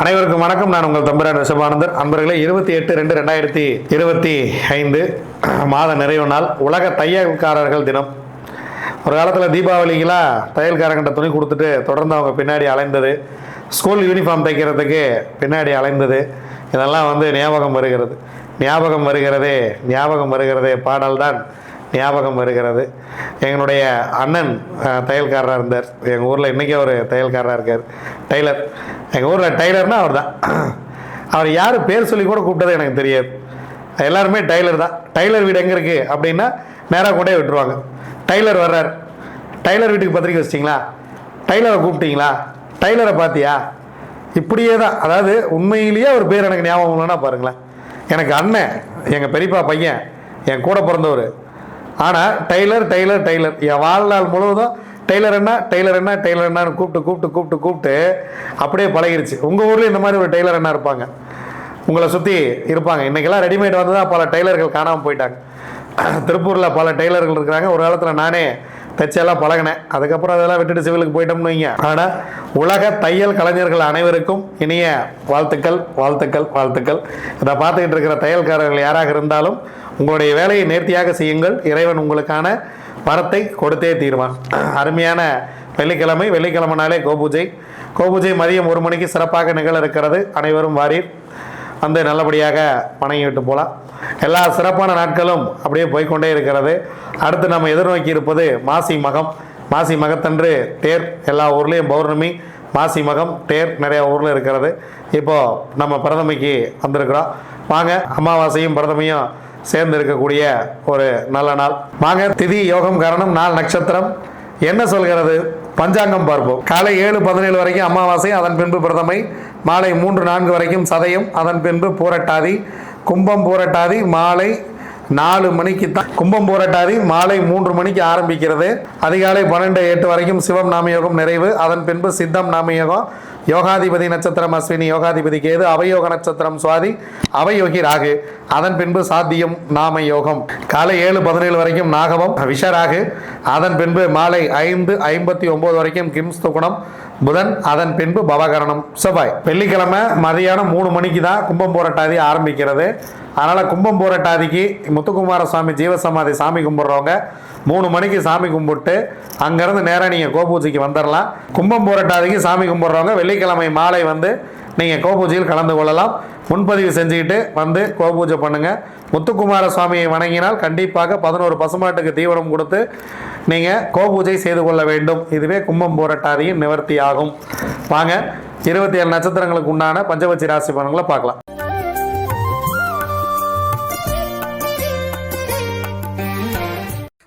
அனைவருக்கும் வணக்கம். நான் உங்கள் தம்பரான் ரிஷபானந்தர். அன்பர்களே இருபத்தி எட்டு ரெண்டு ரெண்டாயிரத்தி இருபத்தி ஐந்து மாத நிறைவு நாள் உலக தையல்காரர்கள் தினம். ஒரு காலத்தில் தீபாவளிக்கெலாம் தையல்காரங்கிட்ட துணி கொடுத்துட்டு தொடர்ந்து அவங்க பின்னாடி அலைந்தது. ஸ்கூல் யூனிஃபார்ம் தைக்கிறதுக்கு பின்னாடி அலைந்தது. இதெல்லாம் வந்து ஞாபகம் வருகிறது. ஞாபகம் வருகிறதே ஞாபகம் வருகிறதே பாடல் தான் ஞாபகம் வருகிறது. எங்களுடைய அண்ணன் தையல்காரராக இருந்தார். எங்கள் ஊரில் இன்றைக்கி அவர் தையல்காரராக இருக்கார். டெய்லர். எங்கள் ஊரில் டைலர்னால் அவர் தான் அவர் யார் பேர் சொல்லி கூட கூப்பிட்டது எனக்கு தெரியாது. எல்லாருமே டைலர் தான். டைலர் வீடு எங்கே இருக்குது அப்படின்னா நேராக கொண்டே விட்டுருவாங்க. டைலர் வர்றார். டைலர் வீட்டுக்கு பத்திரிக்கை வச்சிட்டிங்களா? டைலரை கூப்பிட்டீங்களா? டைலரை பார்த்தியா இப்படியே தான். அதாவது உண்மையிலேயே ஒரு பேர் எனக்கு ஞாபகம் இல்லைன்னா பாருங்களேன். எனக்கு அண்ணன் எங்கள் பெரியப்பா பையன் என் கூட பிறந்தவர். ஆனால் டெய்லர் டெய்லர் டெய்லர் என் வாழ்நாள் முழுவதும் டெய்லர் என்ன டெய்லர் என்ன டெய்லர் என்னன்னு கூப்பிட்டு கூப்பிட்டு கூப்பிட்டு கூப்பிட்டு அப்படியே பழகிருச்சு. உங்கள் ஊரில் இந்த மாதிரி ஒரு டெய்லர் என்ன இருப்பாங்க. உங்களை சுற்றி இருப்பாங்க. இன்றைக்கெல்லாம் ரெடிமேட் வந்து தான் பல டெய்லர்கள் காணாமல் போயிட்டாங்க. திருப்பூரில் பல டெய்லர்கள் இருக்கிறாங்க. ஒரு காலத்தில் நானே தைச்செல்லாம் பழகினேன் அதுக்கப்புறம் அதெல்லாம் விட்டுட்டு சிவிலுக்கு போயிட்டோம்னு வைங்க. ஆனால் உலக தையல் கலைஞர்கள் அனைவருக்கும் இனிய வாழ்த்துக்கள் வாழ்த்துக்கள் வாழ்த்துக்கள். இதை பார்த்துக்கிட்டு இருக்கிற தையல்காரர்கள் யாராக இருந்தாலும் உங்களுடைய வேலையை நேர்த்தியாக செய்யுங்கள். இறைவன் உங்களுக்கான வரத்தை கொடுத்தே தீர்வான். அருமையான வெள்ளிக்கிழமை வெள்ளிக்கிழமைனாலே கோபூஜை. கோபூஜை மதியம் ஒரு மணிக்கு சிறப்பாக நிகழ இருக்கிறது. அனைவரும் வாரீர். வந்து நல்லபடியாக வணங்கிவிட்டு போகலாம் எல்லா சிறப்பான நாட்களும் அப்படியே போய்க்கொண்டே இருக்கிறது. அடுத்து நம்ம எதிர்நோக்கி இருப்பது மாசி மகம். மாசி மகத்தன்று தேர் எல்லா ஊர்லேயும் பௌர்ணமி மாசி மகம் தேர் நிறைய ஊரில் இருக்கிறது. இப்போது நம்ம பிரதமைக்கு வந்திருக்கிறோம். வாங்க அமாவாசையும் பிரதமையும் சேர்ந்து இருக்கக்கூடிய ஒரு நல்ல நாள். வாங்க திதி யோகம் காரணம் நாள் நட்சத்திரம். என்ன சொல்கிறது? பஞ்சாங்கம் பார்ப்போம். காலை ஏழு பதினேழு வரைக்கும் அமாவாசை அதன் பின்பு பிரதமை மாலை மூன்று நான்கு வரைக்கும் சதயம் அதன் பின்பு பூரட்டாதி கும்பம் பூரட்டாதி மாலை நாலு மணிக்கு தான் கும்பம் பூரட்டாதி மாலை மூன்று மணிக்கு ஆரம்பிக்கிறது. அதிகாலை பன்னெண்டு எட்டு வரைக்கும் சிவம் நாமயோகம் நிறைவு அதன் பின்பு சித்தம் நாமயோகம் யோகாதிபதி நட்சத்திரம் அஸ்வினி யோகாதிபதி கேது அவயோக நட்சத்திரம் சுவாதி அவயோகி ராகு. அதன் பின்பு சாத்தியம் நாம யோகம். காலை ஏழு பதினேழு வரைக்கும் நாகவம் விஷராகு அதன் பின்பு மாலை ஐந்து ஐம்பத்தி ஒன்பது வரைக்கும் கிம்ஸ் குணம் புதன். அதன் பின்பு பவகரணம் செவ்வாய். வெள்ளிக்கிழமை மதியானம் மூணு மணிக்கு தான் கும்பம் போராட்டாதி ஆரம்பிக்கிறது. அதனால் கும்பம் போராட்டாதிக்கு முத்துக்குமார சுவாமி ஜீவசமாதி சாமி கும்பிட்றவங்க மூணு மணிக்கு சாமி கும்பிட்டு அங்கேருந்து நேராக நீங்கள் கோபூஜைக்கு வந்துடலாம் கும்பம் போராட்டாதிக்கு சாமி கும்பிட்றவங்க வெள்ளிக்கிழமை மாலை வந்து நீங்கள் கோபூஜையில் கலந்து கொள்ளலாம். முன்பதிவு செஞ்சுக்கிட்டு வந்து கோபூஜை பண்ணுங்கள் முத்துக்குமார சுவாமியை வணங்கினால் கண்டிப்பாக பதினோரு பசுமாட்டுக்கு தீவனம் கொடுத்து நீங்கள் கோபூஜை செய்து கொள்ள வேண்டும். இதுவே கும்பம் போராட்டாதியின் நிவர்த்தி ஆகும் வாங்க இருபத்தி ஏழு நட்சத்திரங்களுக்கு உண்டான பஞ்சபட்சி ராசி பலன்களை பார்க்கலாம்.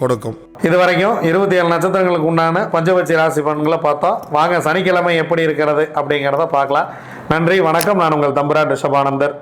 கொடுக்கும். இது வரைக்கும் இருபத்தி ஏழு நட்சத்திரங்களுக்கு உண்டான பஞ்சபட்சி ராசி பலன்களை பார்த்தோம் வாங்க சனிக்கிழமை எப்படி இருக்கிறது அப்படிங்கிறத பார்க்கலாம். நன்றி வணக்கம். நான் உங்கள் தம்புரா ரிஷபானந்தர்.